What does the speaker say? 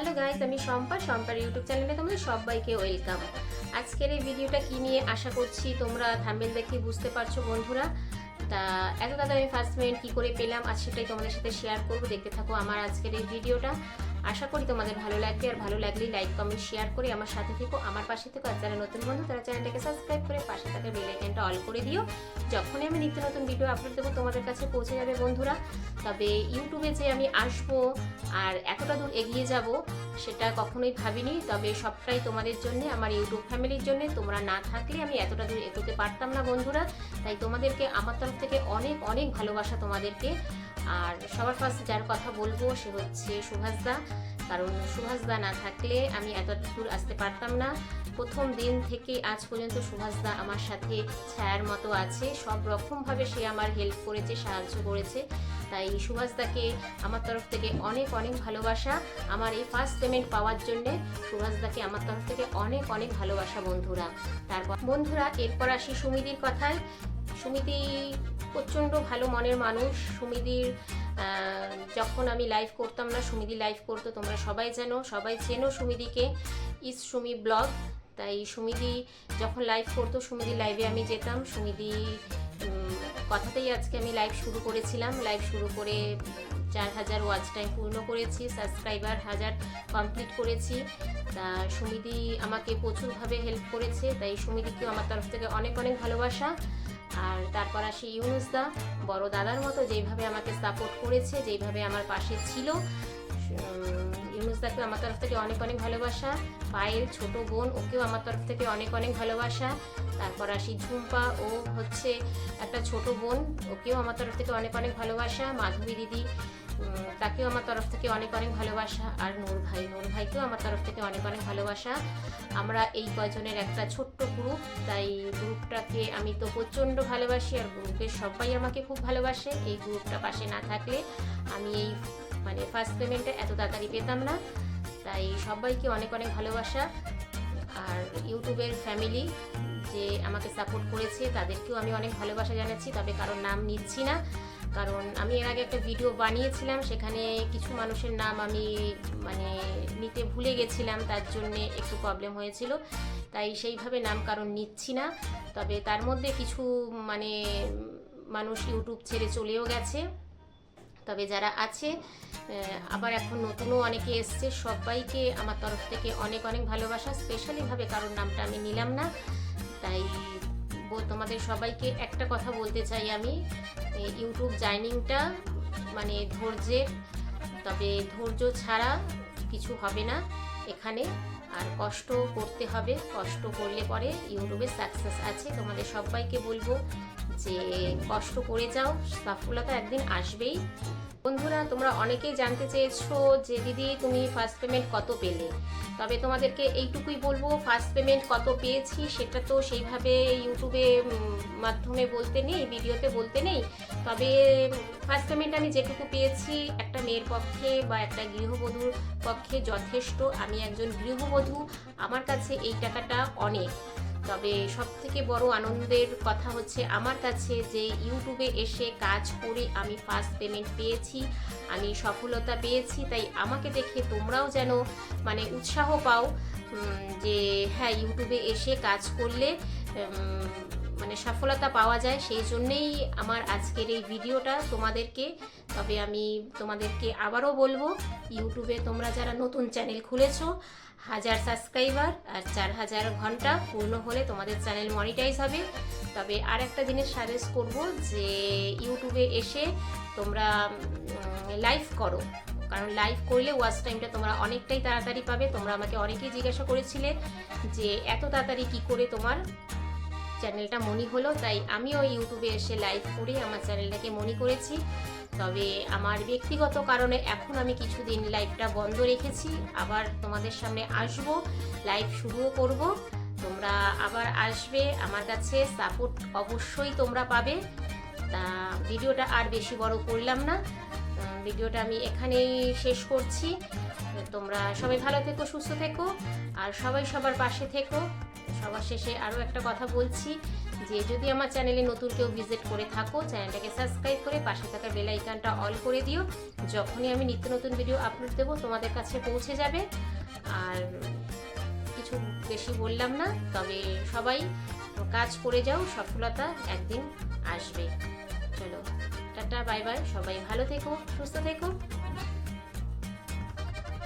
Hello guys আমি Shampa. শম্পার YouTube চ্যানেলে তোমাদের সবাইকে ওয়েলকাম। আজকের এই ভিডিওটা কী নিয়ে আশা করছি তোমরা থাম্বেল দেখে বুঝতে পারছ বন্ধুরা। তা এত দাদা আমি ফার্স্ট পেমেন্ট কী করে পেলাম, আজ সেটাই তোমাদের সাথে শেয়ার করব। দেখতে থাকো আমার আজকের এই ভিডিওটা। আশা করি তোমাদের ভালো লাগবে, আর ভালো লাগলে লাইক কমেন্ট শেয়ার করে আমার সাথে থেকো। আমার পাশে থেকো, আর যারা নতুন বন্ধু, তারা চ্যানেলটাকে সাবস্ক্রাইব করে পাশে থাকা বেল আইকনটা অল করে দিও। যখনই আমি নিত্য নতুন ভিডিও আপলোড দেবো, তোমাদের কাছে পৌঁছে যাবে বন্ধুরা। তবে ইউটিউবে যে আমি আসব আর এতটা দূর এগিয়ে যাব, সেটা কখনোই ভাবিনি। তবে সবটাই তোমাদের জন্য, আমার ইউটিউব ফ্যামিলির জন্য। তোমরা না থাকলে আমি এতটা দূর এগোতে পারতাম না বন্ধুরা। তাই তোমাদেরকে, আমার তরফ থেকে অনেক অনেক ভালোবাসা তোমাদেরকে। আর সবার ফার্স্ট যার কথা বলব, সে হচ্ছে সুভাষদা কারণ সুভাষদা না থাকলে আমি এত দূর আসতে পারতাম না। প্রথম দিন থেকে আজ পর্যন্ত সুভাষদা আমার সাথে ছায়ার মতো আছে। সব রকমভাবে সে আমার হেল্প করেছে, সাহায্য করেছে। তাই সুভাষদাকে আমার তরফ থেকে অনেক অনেক ভালোবাসা। আমার এই ফার্স্ট পেমেন্ট পাওয়ার জন্যে সুভাষদাকে আমার তরফ থেকে অনেক অনেক ভালোবাসা বন্ধুরা। তারপর বন্ধুরা, এরপর আসি সুমিদির কথায়। সুমিদি প্রচণ্ড ভালো মনের মানুষ। সুমিদির যখন আমি লাইভ করতাম না, সুমিদি লাইভ করতো, তোমরা সবাই জানো, সবাই চেনো সুমিদিকে, ইস সুমি ব্লগ তাই সুমিদি যখন লাইভ করতো, সুমিদি লাইভে আমি যেতাম। সুমিদি কথাতেই আজকে আমি লাইভ শুরু করেছিলাম। লাইভ শুরু করে চার হাজার ওয়াচ টাইম পূর্ণ করেছি সাবস্ক্রাইবার হাজার কমপ্লিট করেছি। তা সুমিদি আমাকে প্রচুরভাবে হেল্প করেছে। তাই সুমিদিকেও আমার তরফ থেকে অনেক অনেক ভালোবাসা। আর তারপর আসি ইউনুসদা, বড় দাদার মতো যেইভাবে আমাকে সাপোর্ট করেছে, যেইভাবে আমার পাশে ছিল। ইউনুসদাকে আমার তরফ থেকে অনেক অনেক ভালোবাসা। পায়েল ছোট বোন, ওকেও আমার তরফ থেকে অনেক অনেক ভালোবাসা। তারপর আসি ঝুম্পা, ও হচ্ছে একটা ছোট বোন, ওকেও আমার তরফ থেকে অনেক অনেক ভালোবাসা। মাধবী দিদি তাকেও আমার তরফ থেকে অনেক অনেক ভালোবাসা। আর নূর ভাই, নূর ভাইকেও আমার তরফ থেকে অনেক অনেক ভালোবাসা। আমরা এই কয়জনের একটা ছোট্ট গ্রুপ তাই গ্রুপটাকে আমি তো প্রচণ্ড ভালোবাসি আর গ্রুপের সবাই আমাকে খুব ভালোবাসে। এই গ্রুপটা পাশে না থাকলে আমি এই মানে ফার্স্ট পেমেন্টটা এত তাড়াতাড়ি পেতাম না। তাই সবাইকে অনেক অনেক ভালোবাসা। আর ইউটিউবের ফ্যামিলি যে আমাকে সাপোর্ট করেছে, তাদেরকেও আমি অনেক ভালোবাসা জানাচ্ছি, তবে কারোর নাম নিচ্ছি না। কারণ আমি এর আগে একটা ভিডিও বানিয়েছিলাম, সেখানে কিছু মানুষের নাম আমি মানে নিতে ভুলে গেছিলাম, তার জন্যে একটু প্রবলেম হয়েছিল। তাই সেইভাবে নাম কারণ নিচ্ছি না। তবে তার মধ্যে কিছু মানে মানুষ ইউটিউব ছেড়ে চলেও গেছে। তবে যারা আছে আবার এখন নতুনও অনেকে এসছে, সবাইকে আমার তরফ থেকে অনেক অনেক ভালোবাসা। স্পেশালিভাবে কারোর নামটা আমি নিলাম না। তাই বো- তোমাদের সবাইকে একটা কথা বলতে চাই আমি। ইউটিউব জার্নিংটা মানে ধৈর্যের, তবে ধৈর্য ছাড়া কিছু হবে না এখানে। আর কষ্ট করতে হবে, কষ্ট করলে পরে ইউটিউবে সাকসেস আছে। তোমাদের সবাইকে বলব যে কষ্ট করে যাও সফলতা একদিন আসবেই। বন্ধুরা, তোমরা অনেকেই জানতে চেয়েছো যে, দিদি, তুমি ফার্স্ট পেমেন্ট কত পেলে? তবে তোমাদেরকে এইটুকুই বলব ফার্স্ট পেমেন্ট কত পেয়েছি সেটা তো সেইভাবে ইউটিউবে মাধ্যমে বলতে নেই, ভিডিওতে বলতে নেই। তবে ফার্স্ট পেমেন্ট আমি যেটুকু পেয়েছি, একটা মেয়ের পক্ষে বা একটা গৃহবধূর পক্ষে যথেষ্ট। আমি একজন গৃহবধূ, আমার কাছে এই টাকাটা অনেক। তবে সব থেকে বড় আনন্দের কথা হচ্ছে আমার কাছে যে ইউটিউবে এসে কাজ করে আমি ফার্স্ট পেমেন্ট পেয়েছি, আমি সফলতা পেয়েছি, তাই আমাকে দেখে তোমরাও যেন মানে উৎসাহ পাও যে হ্যাঁ ইউটিউবে এসে কাজ করলে মানে সফলতা পাওয়া যায়, সেই জন্যেই আমার আজকের এই ভিডিওটা তোমাদেরকে। তবে আমি তোমাদেরকে আবারও বলব, ইউটিউবে তোমরা যারা নতুন চ্যানেল খুলেছো, হাজার সাবস্ক্রাইবার আর চার হাজার ঘণ্টা পূর্ণ হলে তোমাদের চ্যানেল মনিটাইজ হবে। তবে আর একটা জিনিস সাজেস্ট করব যে, ইউটিউবে এসে তোমরা লাইভ করো। কারণ লাইভ করলে ওয়াচ টাইমটা তোমরা অনেকটাই তাড়াতাড়ি পাবে। তোমরা আমাকে অনেকেই জিজ্ঞাসা করেছিলে যে, এত তাড়াতাড়ি কি করে তোমার চ্যানেলটা মনি হলো, তাই আমিও ইউটিউবে এসে লাইভ করে আমার চ্যানেলটাকে মনি করেছি। তবে আমার ব্যক্তিগত কারণে এখন আমি কিছুদিন লাইভটা বন্ধ রেখেছি। আবার তোমাদের সামনে আসব লাইভ শুরুও করব। তোমরা আবার আসবে, আমার কাছে সাপোর্ট অবশ্যই তোমরা পাবে। তা ভিডিওটা আর বেশি বড় করলাম না। ভিডিওটা আমি এখানেই শেষ করছি। তোমরা সবাই ভালো থেকো, সুস্থ থেকো। আর সবাই সবার পাশে থেকো। সবার শেষে আরও একটা কথা বলছি যে যদি আমার চ্যানেলে নতুন কেউ ভিজিট করে থাকো, চ্যানেলটাকে সাবস্ক্রাইব করে পাশে থাকা বেল আইকনটা অল করে দিও। যখনই আমি নিত্য নতুন ভিডিও আপলোড দেবো, তোমাদের কাছে পৌঁছে যাবে। আর কিছু বেশি বললাম না, তবে সবাই কাজ করে যাও, সফলতা একদিন আসবে। চলো, টাটা বাই বাই সবাই ভালো থেকো, সুস্থ থেকো।